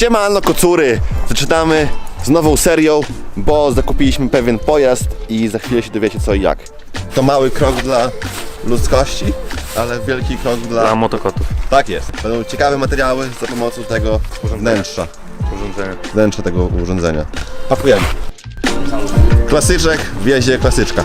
Siemano kocury! Zaczynamy z nową serią, bo zakupiliśmy pewien pojazd i za chwilę się dowiecie co i jak. To mały krok dla ludzkości, ale wielki krok dla... Dla motokotów. Tak jest. Będą ciekawe materiały za pomocą tego wnętrza. Urządzenie. Wnętrza tego urządzenia. Pakujemy. Klasyczek w jeździe klasyczka.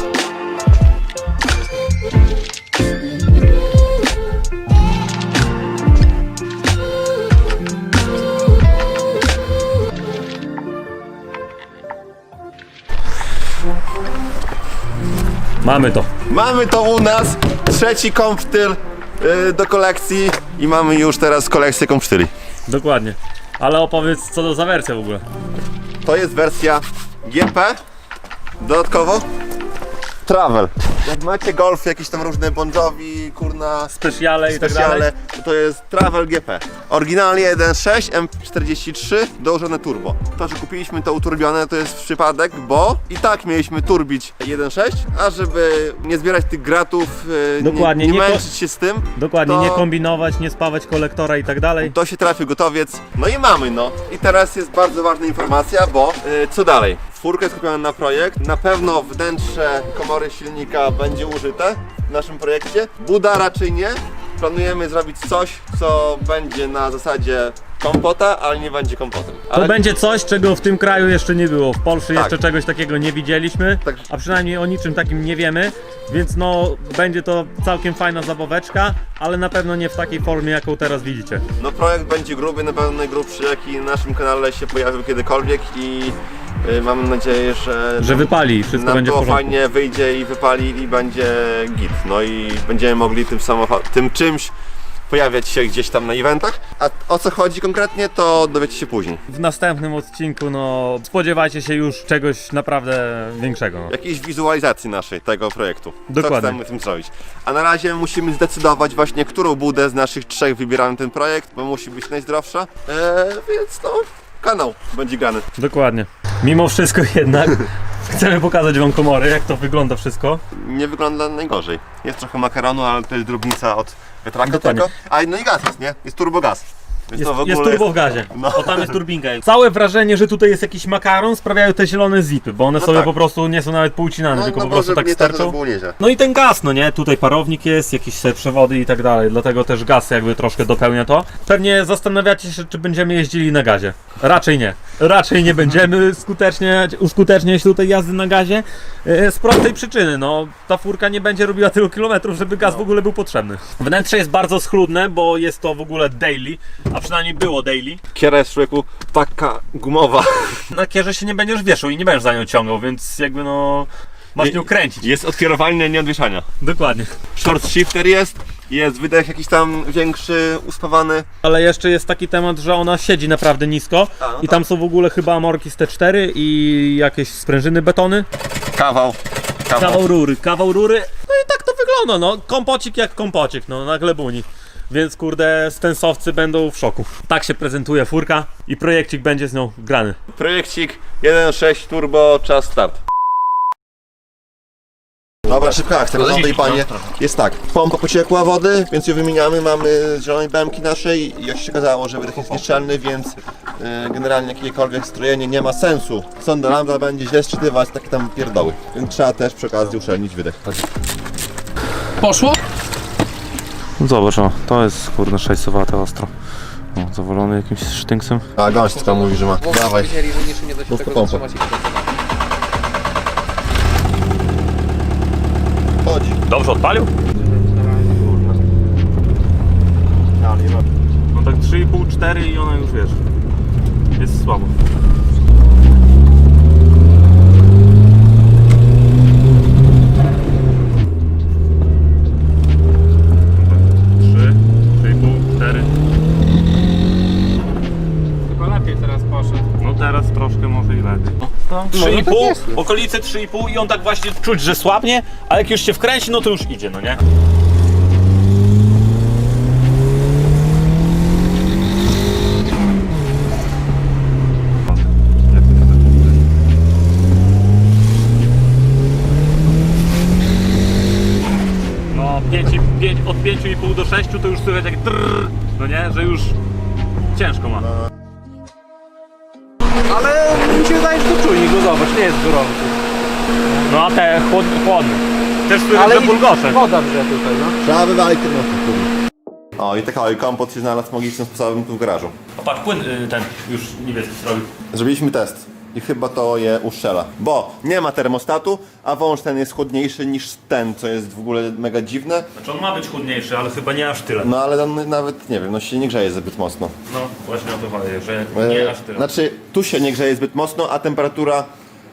Mamy to. Mamy to u nas, trzeci kompsztyl yy, do kolekcji i mamy już teraz kolekcję kompsztyli. Dokładnie. Ale opowiedz co to za wersja w ogóle. To jest wersja GP. Dodatkowo Travel. Jak macie golf, jakieś tam różne Bon Jovi, kurna, Specjale i tak specjale, dalej. to, jest Travel GP. Oryginalnie 1.6 M43 dołożone turbo. To, że kupiliśmy to uturbione to jest przypadek, bo i tak mieliśmy turbić 1.6, a żeby nie zbierać tych gratów, e, Dokładnie, nie, nie nie ko- męczyć się z tym, Dokładnie, to- nie kombinować, nie spawać kolektora i tak dalej. to się trafił gotowiec. No i mamy, no. I teraz jest bardzo ważna informacja, bo y, co dalej? Furka jest kupiona na projekt. Na pewno wnętrze komory silnika będzie użyte w naszym projekcie. Buda raczej nie. Planujemy zrobić coś, co będzie na zasadzie kompota, ale nie będzie kompotem. To Ale będzie coś, czego w tym kraju jeszcze nie było. W Polsce Tak. jeszcze czegoś takiego nie widzieliśmy, Tak. a przynajmniej o niczym takim nie wiemy, więc no będzie to całkiem fajna zabaweczka, ale na pewno nie w takiej formie, jaką teraz widzicie. no projekt będzie gruby, na pewno najgrubszy, jaki na naszym kanale się pojawił kiedykolwiek i y, mam nadzieję, że Że wypali, wszystko nam będzie w porządku. fajnie, wyjdzie i wypali i będzie git. No i będziemy mogli tym samochodem, tym czymś pojawiać się gdzieś tam na eventach. A o co chodzi konkretnie, to dowiecie się później. W następnym odcinku, no spodziewajcie się już czegoś naprawdę większego. No. Jakiejś wizualizacji naszej tego projektu. Dokładnie. Co chcemy tym zrobić. A na razie musimy zdecydować właśnie, którą budę z naszych trzech wybieramy ten projekt, bo musi być najzdrowsza. Eee, więc no, kanał będzie grany. Dokładnie. Mimo wszystko jednak chcemy pokazać wam komory, jak to wygląda wszystko. Nie wygląda najgorzej. Jest trochę makaronu, ale to jest drobnica od wiatraka Dokładnie. tylko. A no i gaz jest, nie? Jest turbogaz. Jest, to w jest ogóle turbo w gazie. No. O tam jest turbinka. Całe wrażenie, że tutaj jest jakiś makaron sprawiają te zielone zipy, bo one No sobie tak. po prostu nie są nawet półcinane, tylko po prostu tak tak, nieźle. No i ten gaz, no nie? Tutaj parownik jest, jakieś sobie przewody i tak dalej, dlatego też gaz jakby troszkę dopełnia to. Pewnie zastanawiacie się, czy będziemy jeździli na gazie. Raczej nie. Raczej nie będziemy skutecznie, uskuteczniać tutaj jazdy na gazie. e, Z prostej przyczyny, no ta furka nie będzie robiła tylu kilometrów, żeby gaz w ogóle był potrzebny. Wnętrze jest bardzo schludne, bo jest to w ogóle daily, a przynajmniej było daily. Kiera jest człowieku taka gumowa. Na kierze się nie będziesz wieszał i nie będziesz za nią ciągał, więc jakby no... Masz nią kręcić. Jest odkierowanie, nie odwieszania. Dokładnie. Short shifter jest, jest wydech jakiś tam większy, uspawany. Ale jeszcze jest taki temat, że ona siedzi naprawdę nisko A, no i tam są w ogóle chyba amorki z T4 i jakieś sprężyny betony. Kawał. Kawał. Kawał rury, kawał rury. No i tak to wygląda, no. Kompocik jak kompocik, no, na glebuni. Więc kurde, stensowcy będą w szoku. Tak się prezentuje furka i projekcik będzie z nią grany. Projekcik 1.6 turbo, czas start. Dobra, szybka akcja, i panie. Jest tak, pompa pociekła wody, więc ją wymieniamy, mamy z zielonej bemki naszej i jak się okazało, że wydech jest nieszczelny, więc e, generalnie jakiekolwiek strojenie nie ma sensu. Sonda lambda będzie źle sczytywać takie tam pierdoły, więc trzeba też przy okazji uszczelnić wydech. Poszło? Zobacz, o, to jest kurde 600 ostro. O, zawalony jakimś sztynksem. A gąstka mówi, że ma. Dawaj. Wiedzieli, że niczym nie da się Mów po tego pompę. zatrzymać i pracować. Chodzi. Dobrze odpalił? No tak 3,5, 4 i ona już wiesz. Jest słabo. No, 3,5, tak jest. okolice 3,5 i on tak właśnie czuć, że słabnie, a jak już się wkręci, no to już idzie, no nie? No 5, 5, od 5,5 do 6 to już słychać jak trrr, no nie, że już ciężko ma. No zobacz, nie jest gorący. No a te chłodny, chłodny. Też słyszę, Ale że bulgosze. woda wrze tutaj, no. Trzeba wywalić ten mocno. O, i tak, o, i kompot się znalazł magicznym sposobem tu w garażu. O, patrz, płyn y, ten już niebieski zrobił. Zrobiliśmy test i chyba to je uszczela. Bo nie ma termostatu, a wąż ten jest chłodniejszy niż ten, co jest w ogóle mega dziwne. Znaczy on ma być chłodniejszy, ale chyba nie aż tyle. No ale on nawet, nie wiem, no się nie grzeje zbyt mocno. No właśnie o to chodzi, że E, nie aż tyle. Znaczy, tu się nie grzeje zbyt mocno, a temperatura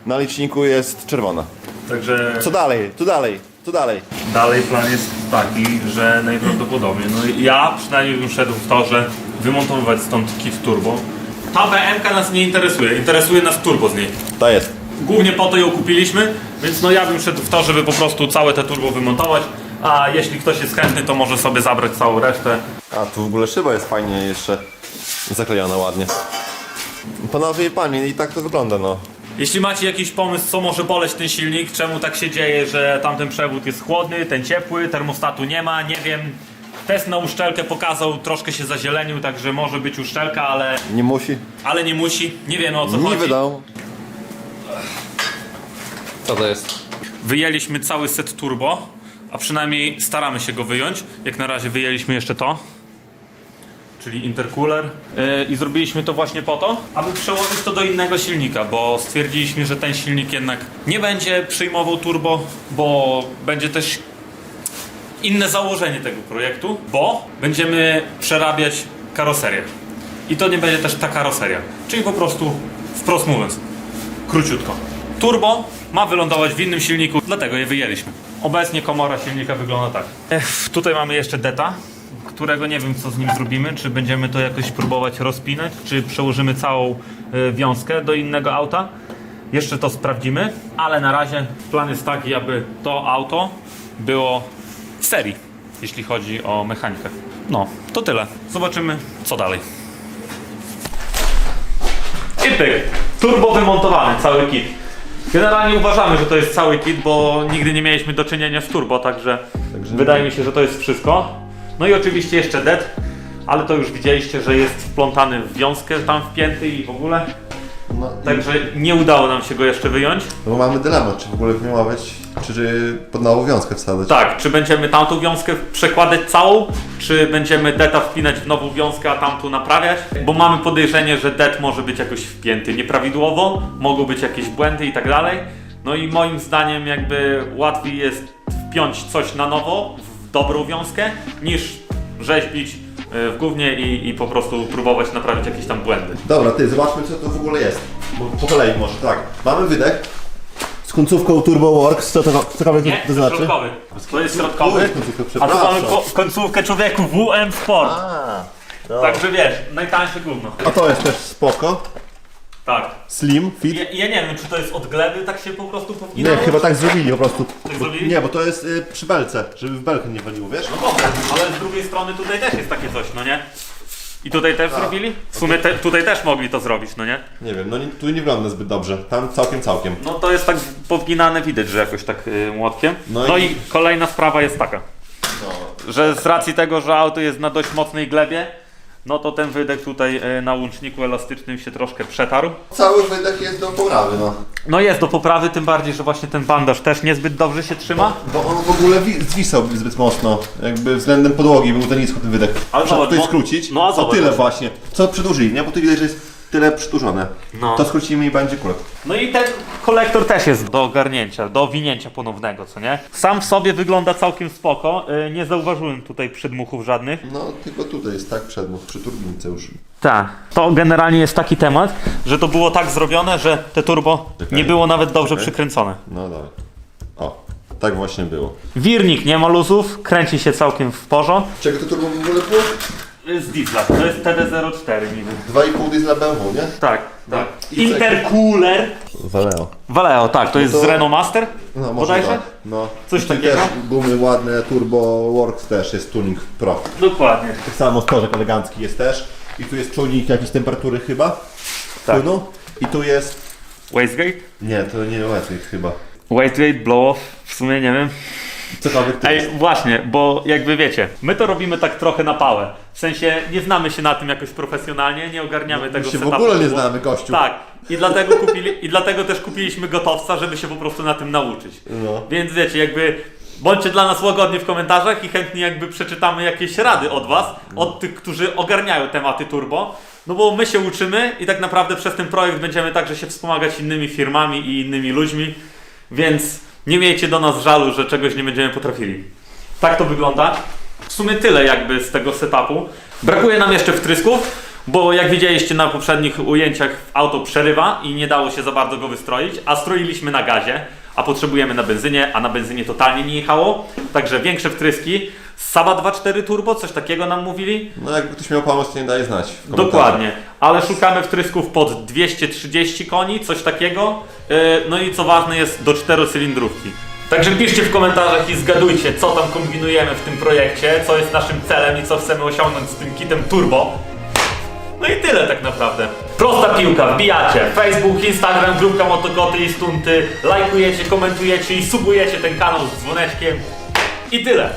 na liczniku jest czerwona. Także Co dalej? Co dalej? Co dalej? dalej plan jest taki, że najprawdopodobniej, no ja przynajmniej bym szedł w to, że wymontowywać stąd kit turbo. Ta BMK nas nie interesuje, interesuje nas turbo z niej. To jest. Głównie po to ją kupiliśmy, więc no ja bym szedł w to, żeby po prostu całe te turbo wymontować, a jeśli ktoś jest chętny, to może sobie zabrać całą resztę. A tu w ogóle szyba jest fajnie jeszcze zaklejona ładnie. Panowie i panie, i tak to wygląda, no. Jeśli macie jakiś pomysł, co może boleć ten silnik, czemu tak się dzieje, że tamten przewód jest chłodny, ten ciepły, termostatu nie ma, nie wiem. Test na uszczelkę pokazał, troszkę się zazielenił, także może być uszczelka, ale, Nie musi. ale nie musi. Nie wiemy o co Nie chodzi. wydał. Co to jest? Wyjęliśmy cały set turbo, a przynajmniej staramy się go wyjąć. Jak na razie wyjęliśmy jeszcze to, czyli intercooler. Yy, I zrobiliśmy to właśnie po to, aby przełożyć to do innego silnika, bo stwierdziliśmy, że ten silnik jednak nie będzie przyjmował turbo, bo będzie też inne założenie tego projektu, bo będziemy przerabiać karoserię. I to nie będzie też ta karoseria. Czyli po prostu, wprost mówiąc, króciutko. Turbo ma wylądować w innym silniku, dlatego je wyjęliśmy. Obecnie komora silnika wygląda tak. Ech, tutaj mamy jeszcze deta, którego nie wiem co z nim zrobimy. Czy będziemy to jakoś próbować rozpinać, czy przełożymy całą y, wiązkę do innego auta. Jeszcze to sprawdzimy, ale na razie plan jest taki, aby to auto było serii, jeśli chodzi o mechanikę. No, to tyle. Zobaczymy, co dalej. I pyk. Turbo wymontowany, cały kit. Generalnie uważamy, że to jest cały kit, bo nigdy nie mieliśmy do czynienia z turbo, także, wydaje mi się, że to jest wszystko. No i oczywiście jeszcze dead, ale to już widzieliście, że jest wplątany w wiązkę tam wpięty i w ogóle. No, Także nie udało nam się go jeszcze wyjąć. bo mamy dylemat, czy w ogóle wyjmować, czy, pod nową wiązkę wsadzać. Tak, czy będziemy tamtą wiązkę przekładać całą, czy będziemy deta wpinać w nową wiązkę, a tamtą naprawiać? Bo mamy podejrzenie, że det może być jakoś wpięty nieprawidłowo, mogą być jakieś błędy i tak dalej. No i moim zdaniem jakby łatwiej jest wpiąć coś na nowo w dobrą wiązkę, niż rzeźbić y, w gównie i, i po prostu próbować naprawić jakieś tam błędy. Dobra, ty, zobaczmy co to w ogóle jest. Bo po kolei może, tak. Mamy wydech z końcówką Turbo Works, co to, cokolwiek Nie, to to znaczy? środkowy. To jest środkowy, końcówka, a tu mamy przepraszam. ko- końcówkę człowieku WM Sport. A. Także wiesz, najtańsze gówno. A to jest też spoko. Tak. Slim, fit. Ja, ja nie wiem, czy to jest od gleby, tak się po prostu powinno. Nie, chyba tak zrobili po prostu. Tak Bo, zrobili? nie, bo to jest y, przy belce, żeby w belkę nie waliło, wiesz? No dobra, ale z drugiej strony tutaj też jest takie coś, no nie? I tutaj też zrobili? W sumie te, tutaj też mogli to zrobić, no nie? Nie wiem, no nie, tu nie wygląda zbyt dobrze. Tam całkiem, całkiem. No to jest tak powginane, widać, że jakoś tak y, młotkiem. No No, i- i... kolejna sprawa jest taka, że z racji tego, że auto jest na dość mocnej glebie, no to ten wydech tutaj y, na łączniku elastycznym się troszkę przetarł. Cały wydech jest do poprawy, no. No jest do poprawy, tym bardziej, że właśnie ten bandaż też niezbyt dobrze się trzyma. Bo on w ogóle wi- zwisał zbyt mocno. Jakby względem podłogi był za nisko ten wydech. Ale Trzeba zobacz, tutaj no- skrócić. no a o zobacz tyle właśnie. właśnie. Co przedłużyli, nie? Bo tu widać, że jest tyle przyturzone. No. To skrócimy i będzie kulek. No i ten kolektor też jest do ogarnięcia, do owinięcia ponownego, co nie? Sam w sobie wygląda całkiem spoko, yy, nie zauważyłem tutaj przedmuchów żadnych. No, tylko tutaj jest tak przedmuch, przy turbince już. Tak. To generalnie jest taki temat, że to było tak zrobione, że te turbo Czekaj. nie było nawet dobrze Czekaj. przykręcone. No dobra. O, tak właśnie było. Wirnik nie ma luzów, kręci się całkiem w porzo. Czego to turbo w ogóle było? Z diesla, to jest TD04 niby. 2,5 diesla BMW, nie? Tak, tak. I Intercooler. Valeo. Valeo, tak, to jest to- z Renault Master? No, może Bodajże? tak. No. Coś I takiego? też gumy ładne, Turbo Works też jest tuning pro. Dokładnie. Tak samo stożek elegancki jest też. I tu jest czujnik jakiejś temperatury chyba. Tak. Płynu. I tu jest... Wastegate? Nie, to nie Wesley chyba. Wastegate, blow off, w sumie nie wiem. Cokolwiek to Ej, właśnie, bo jakby wiecie, my to robimy tak trochę na pałę. W sensie nie znamy się na tym jakoś profesjonalnie, nie ogarniamy tego się w setupu. ogóle nie znamy, gościu. Tak, I dlatego, kupili, I dlatego też kupiliśmy gotowca, żeby się po prostu na tym nauczyć. No. Więc wiecie, jakby bądźcie dla nas łagodni w komentarzach i chętnie jakby przeczytamy jakieś rady od Was, od tych, którzy ogarniają tematy turbo. No bo my się uczymy i tak naprawdę przez ten projekt będziemy także się wspomagać innymi firmami i innymi ludźmi, więc nie miejcie do nas żalu, że czegoś nie będziemy potrafili. Tak to wygląda. W sumie tyle jakby z tego setupu. Brakuje nam jeszcze wtrysków, bo jak widzieliście na poprzednich ujęciach auto przerywa i nie dało się za bardzo go wystroić, a stroiliśmy na gazie, a potrzebujemy na benzynie, a na benzynie totalnie nie jechało. Także większe wtryski. Saba 2.4 turbo, coś takiego nam mówili. No jakby ktoś miał pomysł, to nie daje znać. Dokładnie, ale szukamy wtrysków pod 230 koni, coś takiego. Yy, No i co ważne jest do czterocylindrówki. Także piszcie w komentarzach i zgadujcie, co tam kombinujemy w tym projekcie, co jest naszym celem i co chcemy osiągnąć z tym kitem turbo. No i tyle tak naprawdę. Prosta piłka, wbijacie. Facebook, Instagram, grupka Motokoty i Stunty. Lajkujecie, komentujecie i subujecie ten kanał z dzwoneczkiem. I tyle.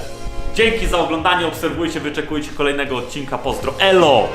Dzięki za oglądanie, obserwujcie, wyczekujcie kolejnego odcinka. Pozdro. Elo!